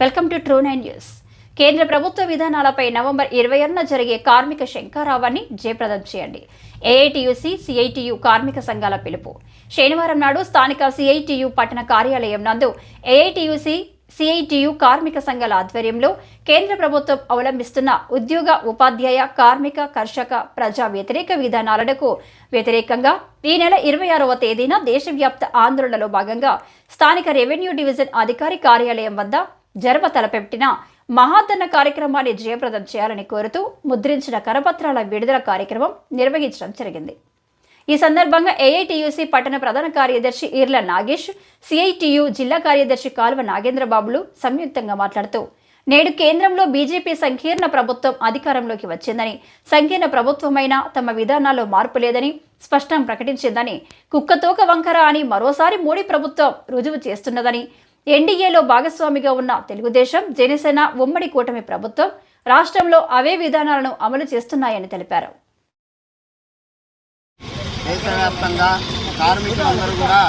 Welcome to true nine news. కేంద్ర ప్రభుత్వ విధానాలపై నవంబర్ ఇరవై ఆరున జరిగే కార్మిక శంఖారావాన్ని జయప్రదం చేయండి. ఏఐటియుసి సిఐటియు కార్మిక సంఘాల పిలుపు. శనివారం నాడు స్థానిక సిఐటియు పట్టణ కార్యాలయం నందు ఏఐటియుసి సిఐటియు కార్మిక సంఘాల ఆధ్వర్యంలో కేంద్ర ప్రభుత్వం అవలంబిస్తున్న ఉద్యోగ ఉపాధ్యాయ కార్మిక కర్షక ప్రజా వ్యతిరేక విధానాలకు వ్యతిరేకంగా ఈ నెల ఇరవై ఆరవ తేదీన దేశవ్యాప్త ఆందోళనలో భాగంగా స్థానిక రెవెన్యూ డివిజన్ అధికారి కార్యాలయం వద్ద జరప తలపెట్టిన మహాదన్న కార్యక్రమాన్ని జయప్రదం చేయాలని కోరుతూ ముద్రించిన కరపత్రాల విడుదల కార్యక్రమం నిర్వహించడం జరిగింది. ఈ సందర్భంగా ఏఐటియుసి పట్టణ ప్రధాన కార్యదర్శి ఈర్ల నాగేష్ సిఐటియు జిల్లా కార్యదర్శి కాల్వ నాగేంద్రబాబులు సంయుక్తంగా మాట్లాడుతూ నేడు కేంద్రంలో బీజేపీ సంకీర్ణ ప్రభుత్వం అధికారంలోకి వచ్చిందని సంకీర్ణ ప్రభుత్వమైన తమ విధానాల్లో మార్పు లేదని స్పష్టం ప్రకటించిందని కుక్కతోక వంకర అని మరోసారి మోడీ ప్రభుత్వం రుజువు చేస్తున్నదని ఎన్డీఏలో భాగస్వామిగా ఉన్న తెలుగుదేశం జనసేన ఉమ్మడి కూటమి ప్రభుత్వం రాష్ట్రంలో అవే విధానాలను అమలు చేస్తున్నాయని తెలిపారు. దేశవ్యాప్తంగా కార్మికులందరూ కూడా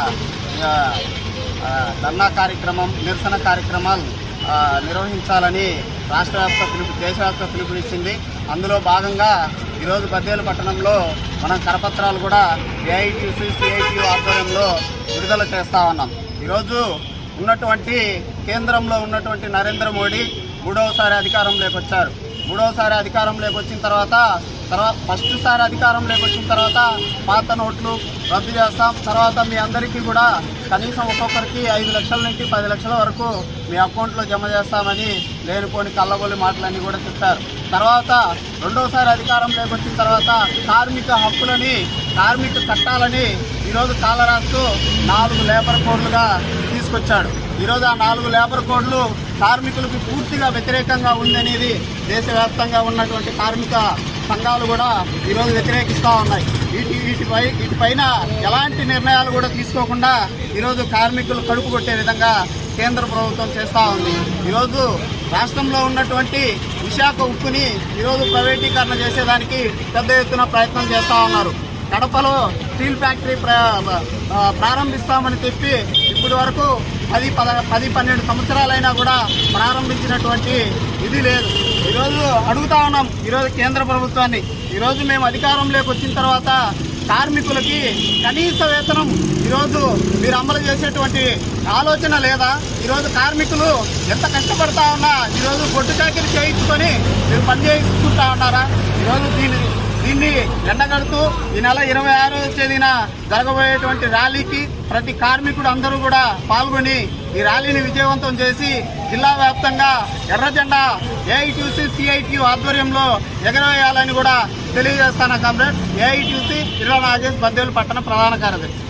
ధర్నా కార్యక్రమం నిరసన కార్యక్రమాలు నిర్వహించాలని రాష్ట్ర వ్యాప్త పిలుపు దేశవ్యాప్త పిలుపునిచ్చింది అందులో భాగంగా ఈరోజు బద్దేలు పట్టణంలో మనం కరపత్రాలు కూడా ఏఐటీసీ సిఐటి ఆధ్వర్యంలో విడుదల చేస్తా ఉన్నాం. ఈరోజు ఉన్నటువంటి కేంద్రంలో ఉన్నటువంటి నరేంద్ర మోడీ మూడవసారి అధికారంలోకి వచ్చారు మూడవసారి అధికారంలోకి వచ్చిన తర్వాత తర్వాత ఫస్ట్ సారి అధికారంలోకి వచ్చిన తర్వాత పాత నోట్లు రద్దు చేస్తాం. తర్వాత మీ అందరికీ కూడా కనీసం ఒక్కొక్కరికి ఐదు లక్షల నుంచి పది లక్షల వరకు మీ అకౌంట్లో జమ చేస్తామని లేనిపోని కళ్ళబొల్లి మాటలన్నీ కూడా చెప్పారు. తర్వాత రెండోసారి అధికారంలోకి వచ్చిన తర్వాత కార్మిక హక్కులని కార్మిక చట్టాలని ఈరోజు కాలరాస్తూ నాలుగు లేబర్ కోడ్లుగా తీసుకొచ్చాడు. ఈరోజు ఆ నాలుగు లేబర్ కోడ్లు కార్మికులకు పూర్తిగా వ్యతిరేకంగా ఉందనేది దేశవ్యాప్తంగా ఉన్నటువంటి కార్మిక సంఘాలు కూడా ఈరోజు వ్యతిరేకిస్తూ ఉన్నాయి. వీటి వీటిపై వీటిపైన ఎలాంటి నిర్ణయాలు కూడా తీసుకోకుండా ఈరోజు కార్మికులు కడుపు కొట్టే విధంగా కేంద్ర ప్రభుత్వం చేస్తూ ఉంది. ఈరోజు రాష్ట్రంలో ఉన్నటువంటి విశాఖ ఉక్కుని ఈరోజు ప్రైవేటీకరణ చేసేదానికి పెద్ద ఎత్తున ప్రయత్నం చేస్తూ ఉన్నారు. కడపలో స్టీల్ ఫ్యాక్టరీ ప్రారంభిస్తామని చెప్పి ఇప్పటి వరకు పది పద పది పన్నెండు సంవత్సరాలైనా కూడా ప్రారంభించినటువంటి ఇది లేదు. ఈరోజు అడుగుతా ఉన్నాం ఈరోజు కేంద్ర ప్రభుత్వాన్ని. ఈరోజు మేము అధికారంలోకి వచ్చిన తర్వాత కార్మికులకి కనీస వేతనం ఈరోజు మీరు అమలు చేసేటువంటి ఆలోచన లేదా? ఈరోజు కార్మికులు ఎంత కష్టపడతా ఉన్నా ఈరోజు పొట్టు చాకరీ చేయించుకొని మీరు పని చేయించుకుంటా ఉన్నారా? ఈరోజు దీని దీన్ని ఎండగడుతూ ఈ నెల ఇరవై ఆరో తేదీన జరగబోయేటువంటి ర్యాలీకి ప్రతి కార్మికుడు అందరూ కూడా పాల్గొని ఈ ర్యాలీని విజయవంతం చేసి జిల్లా వ్యాప్తంగా ఎర్రజెండా ఏఐటీసీ సిఐటి ఆధ్వర్యంలో ఎగరవేయాలని కూడా తెలియజేస్తాను కామ్రేడ్. ఏఐటీసీ ఇరవై నాగేష్ బద్దేలు పట్టణ ప్రధాన కార్యదర్శి.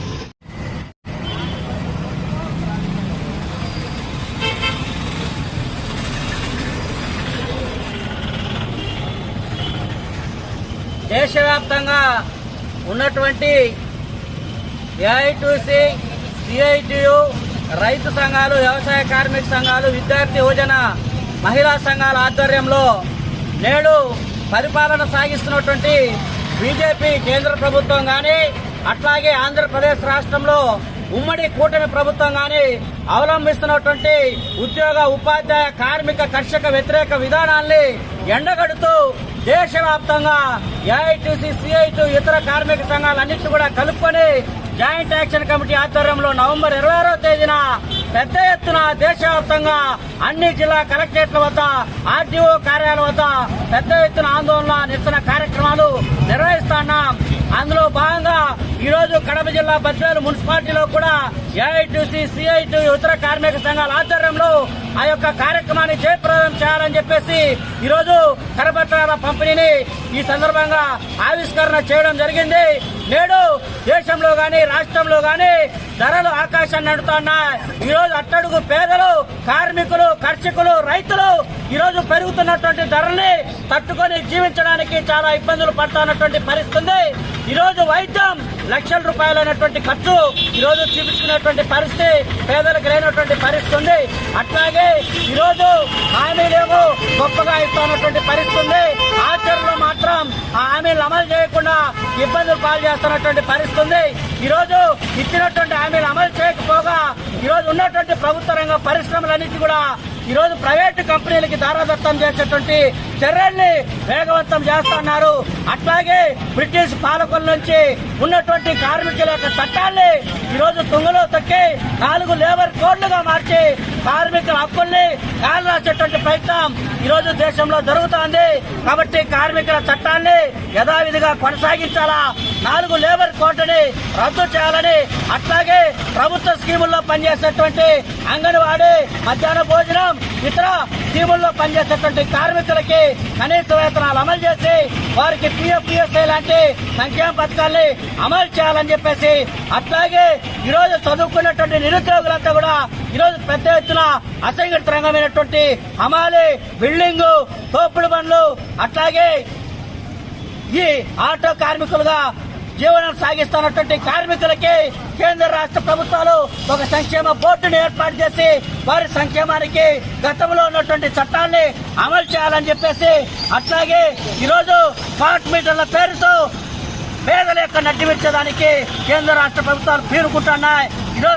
దేశవ్యాప్తంగా ఉన్నటువంటి ఏఐటీసీ సిఐటియు రైతు సంఘాలు వ్యవసాయ కార్మిక సంఘాలు విద్యార్థి యువజన మహిళా సంఘాల ఆధ్వర్యంలో నేడు పరిపాలన సాగిస్తున్నటువంటి బీజేపీ కేంద్ర ప్రభుత్వం కానీ అట్లాగే ఆంధ్రప్రదేశ్ రాష్ట్రంలో ఉమ్మడి కూటమి ప్రభుత్వం కానీ అవలంబిస్తున్నటువంటి ఉద్యోగ ఉపాధ్యాయ కార్మిక కర్షక వ్యతిరేక విధానాల్ని ఎండగడుతూ దేశవ్యాప్తంగా ఏఐటీసీ సిఐటి ఇతర కార్మిక సంఘాలన్నింటినీ కూడా కలుపుకొని జాయింట్ యాక్షన్ కమిటీ ఆధ్వర్యంలో నవంబర్ ఇరవై ఆరో తేదీన పెద్ద ఎత్తున దేశవ్యాప్తంగా అన్ని జిల్లా కలెక్టరేట్ల వద్ద ఆర్డీఓ కార్యాలయం వద్ద పెద్ద ఎత్తున ఆందోళన నిరసన కార్యక్రమాలు నిర్వహిస్తున్నాం. అందులో భాగంగా ఈ రోజు కడప జిల్లా బద్వేలు మున్సిపాలిటీలో కూడా ఏఐటీసీ సిఐటి ఇతర కార్మిక సంఘాల ఆధ్వర్యంలో ఆ యొక్క కార్యక్రమాన్ని జయప్రదం చేయాలని చెప్పేసి ఈ రోజు కరపత్రాల పంపిణీని ఈ సందర్భంగా ఆవిష్కరణ చేయడం జరిగింది. నేడు దేశంలో గాని రాష్ట్రంలో గాని ధరలు ఆకాశాన్ని నడుతున్నాయి ఈ రోజు అట్టడుగు పేదలు కార్మికులు కర్షకులు రైతులు ఈ రోజు పెరుగుతున్నటువంటి ధరల్ని తట్టుకొని జీవించడానికి చాలా ఇబ్బందులు పడుతున్నటువంటి పరిస్థితి ఈరోజు ఈ రోజు వైద్యం లక్షల రూపాయలైనటువంటి ఖర్చు ఈ రోజు చూపించుకునేటువంటి పరిస్థితి పేదలకు లేనటువంటి పరిస్థితి ఉంది. అట్లాగే ఈ రోజు హామీలేమో గొప్పగా ఇస్తున్నటువంటి పరిస్థితి ఉంది ఆచరణలో మాత్రం ఆ హామీలు అమలు చేయకుండా ఇబ్బందులు పాలు చేస్తున్నటువంటి పరిస్థితి ఉంది. ఈ రోజు ఇచ్చినటువంటి హామీలు అమలు చేయకపోగా ఈ రోజు ఉన్నటువంటి ప్రభుత్వ రంగ పరిశ్రమలన్నిటి కూడా ఈరోజు ప్రైవేటు కంపెనీలకి దారాదత్తం చేసేటువంటి చర్యల్ని వేగవంతం చేస్తున్నారు. అట్లాగే బ్రిటిష్ పాలకుల నుంచి ఉన్నటువంటి కార్మికుల యొక్క చట్టాన్ని ఈరోజు తుంగలో తొక్కి నాలుగు లేబర్ కోడ్లుగా మార్చి కార్మికుల హక్కుల్ని కాలరాసేటువంటి ప్రయత్నం ఈరోజు దేశంలో జరుగుతోంది. కాబట్టి కార్మికుల చట్టాన్ని యథావిధిగా కొనసాగించాలా? నాలుగు లేబర్ కోడ్ని రద్దు చేయాలని అట్లాగే ప్రభుత్వ స్కీముల్లో పనిచేసేటువంటి అంగన్వాడీ మధ్యాహ్న భోజనం ఇతర స్కీముల్లో పనిచేసేటువంటి కార్మికులకి కనీస వేతనాలు అమలు చేసి వారికి పిఎఫ్పిఎస్ఐ లాంటి సంక్షేమ పథకాల్ని అమలు చేయాలని చెప్పేసి అట్లాగే ఈరోజు చదువుకున్నటువంటి నిరుద్యోగులంతా కూడా ఈరోజు పెద్ద ఎత్తున అసంఘటిత రంగమైనటువంటి హమాలి బిల్డింగ్ తోపుడు బండ్లు అట్లాగే ఈ ఆటో కార్మికులుగా జీవనం సాగిస్తున్నటువంటి కార్మికులకి కేంద్ర రాష్ట్ర ప్రభుత్వాలు ఒక సంక్షేమ బోర్డును ఏర్పాటు చేసి వారి సంక్షేమానికి గతంలో ఉన్నటువంటి చట్టాన్ని అమలు చేయాలని చెప్పేసి అట్లాగే ఈరోజు స్మార్ట్ మీటర్ల పేరుతో పేదల యొక్క నడ్డి కేంద్ర రాష్ట్ర ప్రభుత్వాలు పీరుకుంటున్నాయి.